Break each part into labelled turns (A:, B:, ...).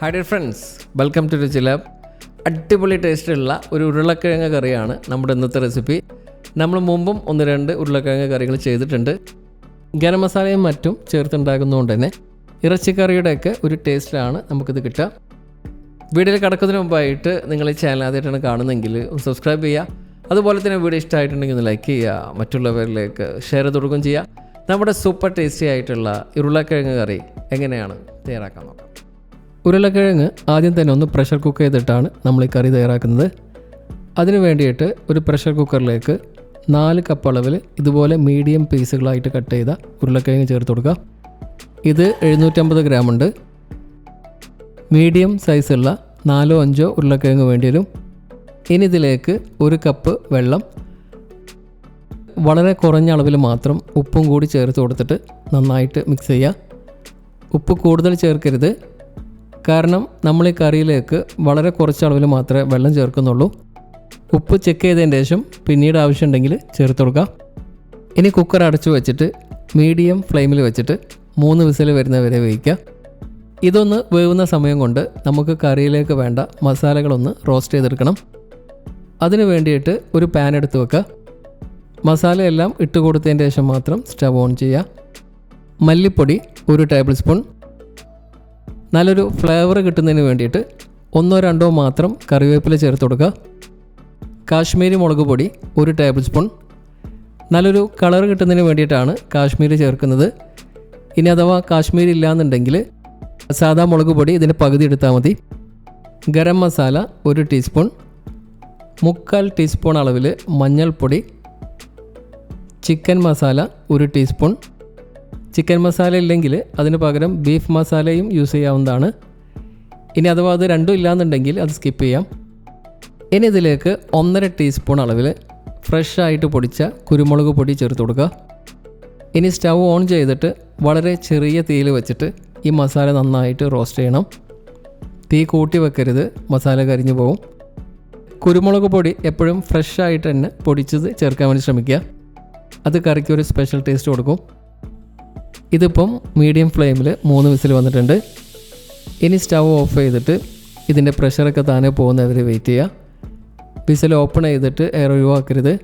A: Hi dear friends welcome to Ruchi lab അടിപൊളി ടേസ്റ്റുള്ള ഒരു ഉരുളക്കിഴങ്ങ് കറിയാണ് നമ്മുടെ ഇന്നത്തെ റെസിപ്പി നമ്മൾ മുമ്പും ഒന്ന് രണ്ട് ഉരുളക്കിഴങ്ങ് കറികൾ ചെയ്തിട്ടുണ്ട്. ഗരം മസാലയും മറ്റും ചേർത്തുണ്ടാക്കുന്നതുകൊണ്ട് തന്നെ ഇറച്ചിക്കറിയുടെയൊക്കെ ഒരു ടേസ്റ്റിലാണ് നമുക്കിത് കിട്ടുക. വീഡിയോയിൽ കിടക്കുന്നതിന് മുമ്പായിട്ട് നിങ്ങൾ ഈ ചാനൽ ആദ്യമായിട്ടാണ് കാണുന്നതെങ്കിൽ സബ്സ്ക്രൈബ് ചെയ്യുക. അതുപോലെ തന്നെ വീഡിയോ ഇഷ്ടമായിട്ടുണ്ടെങ്കിൽ ഒന്ന് ലൈക്ക് ചെയ്യുക. മറ്റുള്ളവരിലേക്ക് ഷെയർ ചെയ്ത് കൊടുക്കുകയും ചെയ്യുക. നമ്മുടെ സൂപ്പർ ടേസ്റ്റി ആയിട്ടുള്ള ഉരുളക്കിഴങ്ങ് കറി എങ്ങനെയാണ്? തയ്യാറാക്കാൻ നോക്കാം. ഉരുളക്കിഴങ്ങ് ആദ്യം തന്നെ ഒന്ന് പ്രഷർ കുക്ക് ചെയ്തിട്ടാണ് നമ്മൾ ഈ കറി തയ്യാറാക്കുന്നത്. അതിന് വേണ്ടിയിട്ട് ഒരു പ്രഷർ കുക്കറിലേക്ക് നാല് കപ്പ് അളവിൽ ഇതുപോലെ മീഡിയം പീസുകളായിട്ട് കട്ട് ചെയ്ത ഉരുളക്കിഴങ്ങ് ചേർത്ത് കൊടുക്കുക. ഇത് എഴുന്നൂറ്റമ്പത് ഗ്രാം ഉണ്ട്. മീഡിയം സൈസുള്ള നാലോ അഞ്ചോ ഉരുളക്കിഴങ്ങ് വേണ്ടി വരും. ഇനി ഇതിലേക്ക് ഒരു കപ്പ് വെള്ളം വളരെ കുറഞ്ഞ അളവിൽ മാത്രം ഉപ്പും കൂടി ചേർത്ത് കൊടുത്തിട്ട് നന്നായിട്ട് മിക്സ് ചെയ്യുക. ഉപ്പ് കൂടുതൽ ചേർക്കരുത്. കാരണം നമ്മൾ ഈ കറിയിലേക്ക് വളരെ കുറച്ച് അളവിൽ മാത്രമേ വെള്ളം ചേർക്കുന്നുള്ളൂ. ഉപ്പ് ചെക്ക് ചെയ്തതിന് ശേഷം പിന്നീട് ആവശ്യമുണ്ടെങ്കിൽ ചേർത്ത് കൊടുക്കാം. ഇനി കുക്കർ അടച്ചു വെച്ചിട്ട് മീഡിയം ഫ്ലെയിമിൽ വെച്ചിട്ട് മൂന്ന് വിസിൽ വരുന്നവരെ വേവിക്കുക. ഇതൊന്ന് വേവുന്ന സമയം കൊണ്ട് നമുക്ക് കറിയിലേക്ക് വേണ്ട മസാലകളൊന്ന് റോസ്റ്റ് ചെയ്തെടുക്കണം. അതിന് വേണ്ടിയിട്ട് ഒരു പാൻ എടുത്ത് വെക്കുക. മസാലയെല്ലാം ഇട്ട് കൊടുത്തതിന് ശേഷം മാത്രം സ്റ്റവ് ഓൺ ചെയ്യുക. മല്ലിപ്പൊടി ഒരു ടേബിൾ സ്പൂൺ നല്ലൊരു ഫ്ലേവർ കിട്ടുന്നതിന് വേണ്ടിയിട്ട് ഒന്നോ രണ്ടോ മാത്രം കറിവേപ്പില ചേർത്ത് കൊടുക്കുക. കാശ്മീരി മുളക് പൊടി ഒരു ടേബിൾ സ്പൂൺ നല്ലൊരു കളർ കിട്ടുന്നതിന് വേണ്ടിയിട്ടാണ് കാശ്മീരി ചേർക്കുന്നത്. ഇനി അഥവാ കാശ്മീരി ഇല്ലാന്നുണ്ടെങ്കിൽ സാദാ മുളക് പൊടി ഇതിന്റെ പകുതി എടുത്താൽ മതി. ഗരം മസാല ഒരു ടീസ്പൂൺ മുക്കാൽ ടീസ്പൂൺ അളവിൽ മഞ്ഞൾപ്പൊടി. ചിക്കൻ മസാല ഒരു ടീസ്പൂൺ ചിക്കൻ മസാല ഇല്ലെങ്കിൽ അതിന് പകരം ബീഫ് മസാലയും യൂസ് ചെയ്യാവുന്നതാണ്. ഇനി അഥവാ അത് രണ്ടും ഇല്ലാന്നുണ്ടെങ്കിൽ അത് സ്കിപ്പ് ചെയ്യാം. ഇനി ഇതിലേക്ക് ഒന്നര ടീസ്പൂൺ അളവിൽ ഫ്രഷ് ആയിട്ട് പൊടിച്ച കുരുമുളക് പൊടി ചേർത്ത് കൊടുക്കുക. ഇനി സ്റ്റവ് ഓൺ ചെയ്തിട്ട് വളരെ ചെറിയ തീയിൽ വെച്ചിട്ട് ഈ മസാല നന്നായിട്ട് റോസ്റ്റ് ചെയ്യണം. തീ കൂട്ടി വെക്കരുത് മസാല കരിഞ്ഞു പോകും കുരുമുളക് പൊടി എപ്പോഴും ഫ്രഷ് ആയിട്ട് തന്നെ പൊടിച്ചത് ചേർക്കാൻ വേണ്ടി ശ്രമിക്കുക. അത് കറിക്ക് ഒരു സ്പെഷ്യൽ ടേസ്റ്റ് കൊടുക്കും. ഇതിപ്പം മീഡിയം ഫ്ലെയിമിൽ മൂന്ന് വിസിൽ വന്നിട്ടുണ്ട്. ഇനി സ്റ്റവ് ഓഫ് ചെയ്തിട്ട് ഇതിന്റെ പ്രഷറൊക്കെ താനെ പോകുന്നവരെ വെയിറ്റ് ചെയ്യുക വിസിൽ ഓപ്പൺ ചെയ്തിട്ട് എയർ ഒഴിവാക്കരുത്.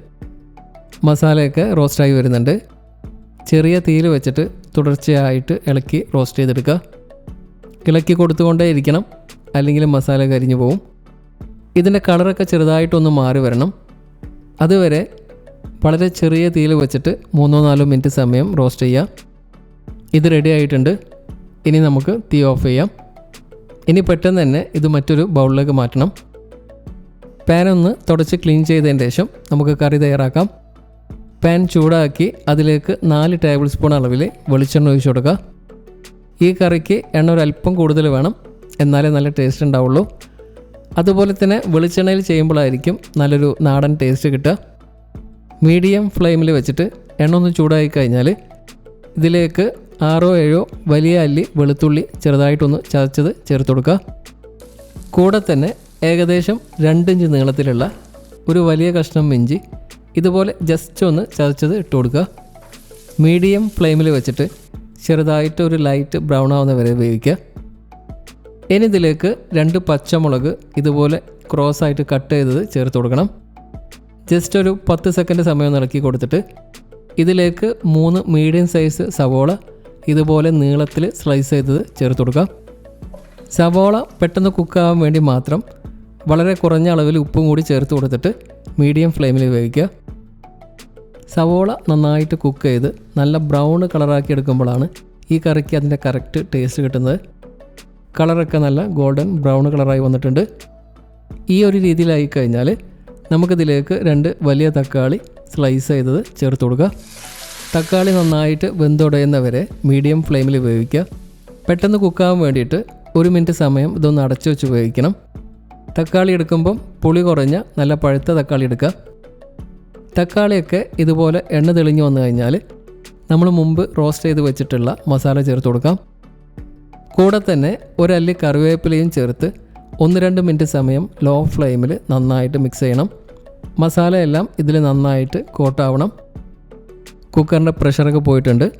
A: മസാലയൊക്കെ റോസ്റ്റായി വരുന്നുണ്ട്. ചെറിയ തീയിൽ വെച്ചിട്ട് തുടർച്ചയായിട്ട് ഇളക്കി റോസ്റ്റ് ചെയ്തെടുക്കുക. ഇളക്കി കൊടുത്തുകൊണ്ടേ ഇരിക്കണം. അല്ലെങ്കിൽ മസാല കരിഞ്ഞു പോവും. ഇതിന്റെ കളറൊക്കെ ചെറുതായിട്ടൊന്ന് മാറി വരണം. അതുവരെ വളരെ ചെറിയ തീയിൽ വെച്ചിട്ട് മൂന്നോ നാലോ മിനിറ്റ് സമയം റോസ്റ്റ് ചെയ്യാം. ഇത് റെഡി ആയിട്ടുണ്ട്. ഇനി നമുക്ക് തീ ഓഫ് ചെയ്യാം. ഇനി പെട്ടെന്ന് തന്നെ ഇത് മറ്റൊരു ബൗളിലേക്ക് മാറ്റണം. പാൻ ഒന്ന് തുടച്ച് ക്ലീൻ ചെയ്തതിന് ശേഷം നമുക്ക് കറി തയ്യാറാക്കാം. പാൻ ചൂടാക്കി അതിലേക്ക് നാല് ടേബിൾ സ്പൂൺ അളവിൽ വെളിച്ചെണ്ണ ഒഴിച്ചു കൊടുക്കുക ഈ കറിക്ക് എണ്ണ ഒരു അല്പം കൂടുതൽ വേണം. എന്നാലേ നല്ല ടേസ്റ്റ് ഉണ്ടാവുള്ളൂ. അതുപോലെ തന്നെ വെളിച്ചെണ്ണയിൽ ചെയ്യുമ്പോഴായിരിക്കും നല്ലൊരു നാടൻ ടേസ്റ്റ് കിട്ടുക. മീഡിയം ഫ്ലെയിമിൽ വെച്ചിട്ട് എണ്ണ ഒന്ന് ചൂടായി കഴിഞ്ഞാൽ ഇതിലേക്ക് ആറോ ഏഴോ വലിയ അല്ലി വെളുത്തുള്ളി ചെറുതായിട്ടൊന്ന് ചതച്ചത് ചേർത്ത് കൊടുക്കുക. കൂടെ തന്നെ ഏകദേശം രണ്ടിഞ്ച് നീളത്തിലുള്ള ഒരു വലിയ കഷ്ണം മിഞ്ചി ഇതുപോലെ ജസ്റ്റ് ഒന്ന് ചതച്ചത് ഇട്ട് കൊടുക്കുക. മീഡിയം ഫ്ലെയിമിൽ വെച്ചിട്ട് ചെറുതായിട്ട് ഒരു ലൈറ്റ് ബ്രൗൺ ആവുന്ന വരെ വേവിക്കുക. ഇനി ഇതിലേക്ക് രണ്ട് പച്ചമുളക് ഇതുപോലെ ക്രോസ് ആയിട്ട് കട്ട് ചെയ്തത് ചേർത്ത് കൊടുക്കണം. ജസ്റ്റ് ഒരു പത്ത് സെക്കൻഡ് സമയം ഇളക്കി കൊടുത്തിട്ട് ഇതിലേക്ക് മൂന്ന് മീഡിയം സൈസ് സവോള ഇതുപോലെ നീളത്തിൽ സ്ലൈസ് ചെയ്തത് ചേർത്ത് കൊടുക്കുക സവോള പെട്ടെന്ന് കുക്കാവാൻ വേണ്ടി മാത്രം വളരെ കുറഞ്ഞ അളവിൽ ഉപ്പും കൂടി ചേർത്ത് കൊടുത്തിട്ട് മീഡിയം ഫ്ലെയിമിൽ വേവിക്കുക. സവോള നന്നായിട്ട് കുക്ക് ചെയ്ത് നല്ല ബ്രൗൺ കളറാക്കി എടുക്കുമ്പോഴാണ് ഈ കറിക്ക് അതിന്റെ കറക്റ്റ് ടേസ്റ്റ് കിട്ടുന്നത്. കളറൊക്കെ നല്ല ഗോൾഡൻ ബ്രൗൺ കളറായി വന്നിട്ടുണ്ട്. ഈ ഒരു രീതിയിലായി കഴിഞ്ഞാൽ നമുക്കിതിലേക്ക് രണ്ട് വലിയ തക്കാളി സ്ലൈസ് ചെയ്തത് ചേർത്ത് കൊടുക്കുക. തക്കാളി നന്നായിട്ട് വെന്തുടയുന്നവരെ മീഡിയം ഫ്ലെയിമിൽ വേവിക്കുക പെട്ടെന്ന് കുക്കാവാൻ വേണ്ടിയിട്ട് ഒരു മിനിറ്റ് സമയം ഇതൊന്ന് അടച്ചു വെച്ച് ഉപയോഗിക്കണം. തക്കാളി എടുക്കുമ്പം പുളി കുറഞ്ഞ നല്ല പഴുത്ത തക്കാളി എടുക്കുക. തക്കാളിയൊക്കെ ഇതുപോലെ എണ്ണ തെളിഞ്ഞു വന്നു കഴിഞ്ഞാൽ നമ്മൾ മുമ്പ് റോസ്റ്റ് ചെയ്ത് വെച്ചിട്ടുള്ള മസാല ചേർത്ത് കൊടുക്കാം. കൂടെ തന്നെ ഒരല്ലി കറിവേപ്പിലയും ചേർത്ത് ഒന്ന് രണ്ട് മിനിറ്റ് സമയം ലോ ഫ്ലെയിമിൽ നന്നായിട്ട് മിക്സ് ചെയ്യണം. മസാലയെല്ലാം ഇതിൽ നന്നായിട്ട് കോട്ടാവണം കുക്കറിന്റെ പ്രഷറൊക്കെ പോയിട്ടുണ്ട്.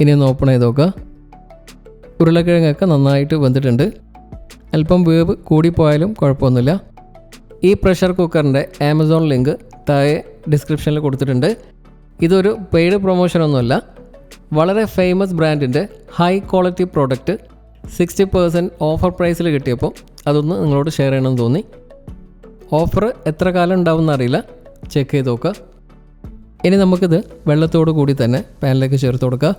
A: ഇനി ഒന്ന് ഓപ്പൺ ചെയ്ത് നോക്കുക. ഉരുളക്കിഴങ്ങൊക്കെ നന്നായിട്ട് വെന്തിട്ടുണ്ട്. അല്പം വേവ് കൂടിപ്പോയാലും കുഴപ്പമൊന്നുമില്ല. ഈ പ്രഷർ കുക്കറിന്റെ ആമസോൺ ലിങ്ക് താഴെ ഡിസ്ക്രിപ്ഷനിൽ കൊടുത്തിട്ടുണ്ട്. ഇതൊരു പെയ്ഡ് പ്രൊമോഷനൊന്നുമല്ല വളരെ ഫേമസ് ബ്രാൻഡിന്റെ high quality product sixty percent offer പ്രൈസിൽ കിട്ടിയപ്പോൾ അതൊന്ന് നിങ്ങളോട് ഷെയർ ചെയ്യണമെന്ന് തോന്നി. ഓഫർ എത്ര കാലം ഉണ്ടാവും എന്നറിയില്ല ചെക്ക് ചെയ്ത് നോക്കുക. ഇനി നമുക്കിത് വെള്ളത്തോടു കൂടി തന്നെ പാനിലേക്ക് ചേർത്ത് കൊടുക്കുക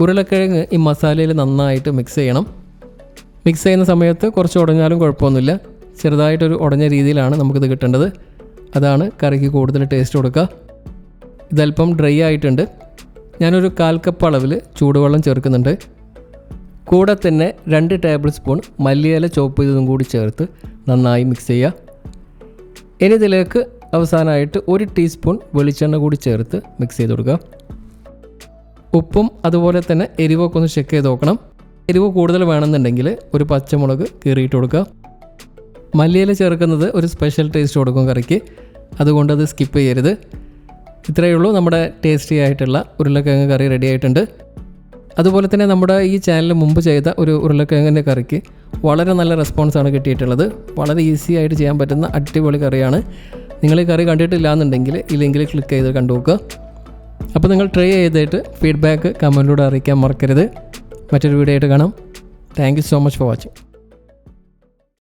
A: ഉരുളക്കിഴങ്ങ് ഈ മസാലയിൽ നന്നായിട്ട് മിക്സ് ചെയ്യണം. മിക്സ് ചെയ്യുന്ന സമയത്ത് കുറച്ച് ഉടഞ്ഞാലും കുഴപ്പമൊന്നുമില്ല. ചെറുതായിട്ടൊരു ഉടഞ്ഞ രീതിയിലാണ് നമുക്കിത് കിട്ടേണ്ടത്. അതാണ് കറിക്ക് കൂടുതൽ ടേസ്റ്റ് കൊടുക്കുക ഇതല്പം ഡ്രൈ ആയിട്ടുണ്ട്. ഞാനൊരു കാൽ കപ്പ് അളവിൽ ചൂടുവെള്ളം ചേർക്കുന്നുണ്ട്. കൂടെ തന്നെ രണ്ട് ടേബിൾ സ്പൂൺ മല്ലിയില ചോപ്പ് ചെയ്തതും കൂടി ചേർത്ത് നന്നായി മിക്സ് ചെയ്യുക. ഇനി ഇതിലേക്ക് അവസാനമായിട്ട് ഒരു ടീസ്പൂൺ വെളിച്ചെണ്ണ കൂടി ചേർത്ത് മിക്സ് ചെയ്ത് കൊടുക്കുക. ഉപ്പും അതുപോലെ തന്നെ എരിവൊക്കെ ഒന്ന് ചെക്ക് ചെയ്ത് നോക്കണം. എരിവ് കൂടുതൽ വേണമെന്നുണ്ടെങ്കിൽ ഒരു പച്ചമുളക് കീറിയിട്ട് കൊടുക്കുക. മല്ലിയില ചേർക്കുന്നത് ഒരു സ്പെഷ്യൽ ടേസ്റ്റ് കൊടുക്കും കറിക്ക്. അതുകൊണ്ട് അത് സ്കിപ്പ് ചെയ്യരുത്. ഇത്രയേ ഉള്ളൂ നമ്മുടെ ടേസ്റ്റി ആയിട്ടുള്ള ഉരുളക്കിഴങ്ങ് കറി റെഡി ആയിട്ടുണ്ട്. അതുപോലെ തന്നെ നമ്മുടെ ഈ ചാനൽ മുമ്പ് ചെയ്ത ഒരു ഉരുളക്കിഴങ്ങിന്റെ കറിക്ക് വളരെ നല്ല റെസ്പോൺസാണ് കിട്ടിയിട്ടുള്ളത്. വളരെ ഈസി ആയിട്ട് ചെയ്യാൻ പറ്റുന്ന അടിപൊളി കറിയാണ്. നിങ്ങൾ ഈ കറി കണ്ടിട്ടില്ല എന്നുണ്ടെങ്കിൽ ഈ ലിങ്കിൽ ക്ലിക്ക് ചെയ്ത് കണ്ടു നോക്കുക. അപ്പോൾ നിങ്ങൾ ട്രൈ ചെയ്തിട്ട് ഫീഡ്ബാക്ക് കമന്റിലൂടെ അറിയിക്കാൻ മറക്കരുത്. മറ്റൊരു വീഡിയോ ആയിട്ട് കാണാം. Thank so much for watching